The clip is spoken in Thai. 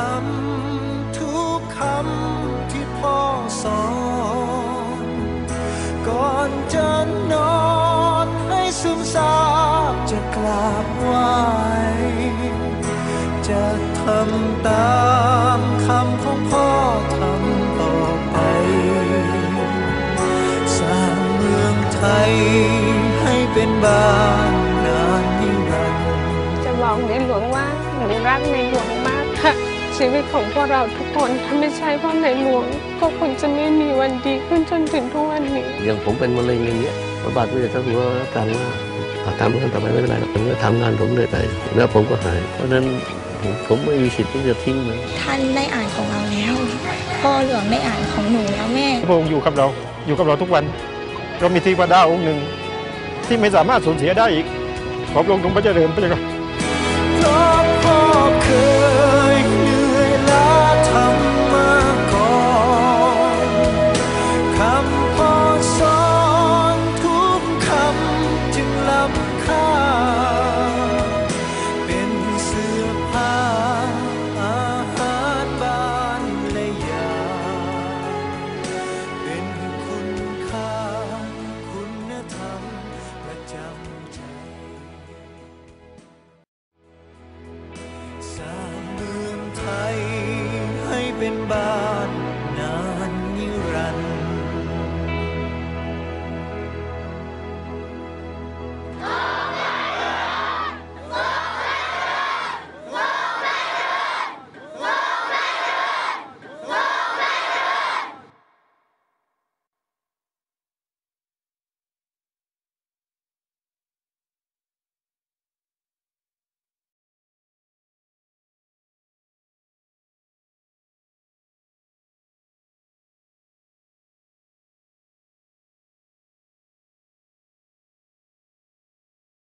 ำทุกคำที่พ่อสอน ก่อนจะนอนให้ซึมซาบจะกราบไหวจะทำตามคำของพ่อทำต่อไป สร้างเมืองไทยให้เป็นบ้านนานยิ่งรักจะบอกในหลวงว่าหนูรักในหลวง ชีวิตของพวกเราทุกคนถ้าไม่ใช่เพราะในหลวงก็คงจะไม่มีวันดีขึ้นจนถึงทุกวันนี้ อย่างผมเป็นมะเร็งอย่างเงี้ยพระบาทสมเด็จพระหัวรัชกาลว่าอะทำกันต่อไปไม่เป็นไรหรอกผมก็ทำงานผมเรื่อยไปแล้วผมก็หาย เพราะฉะนั้นผมผมไม่มีสิทธิ์ที่จะทิ้งมันท่านได้อ่านของเราแล้วพ่อหลวงได้อ่านของหนูแล้วแม่พระองค์อยู่กับเราอยู่กับเราทุกวันเรามีเทีวดาองค์หนึ่งที่ไม่สามารถสูญเสียได้อีกขอพระองค์ทรงพระเจริญพระเจ้าค่ะ been bought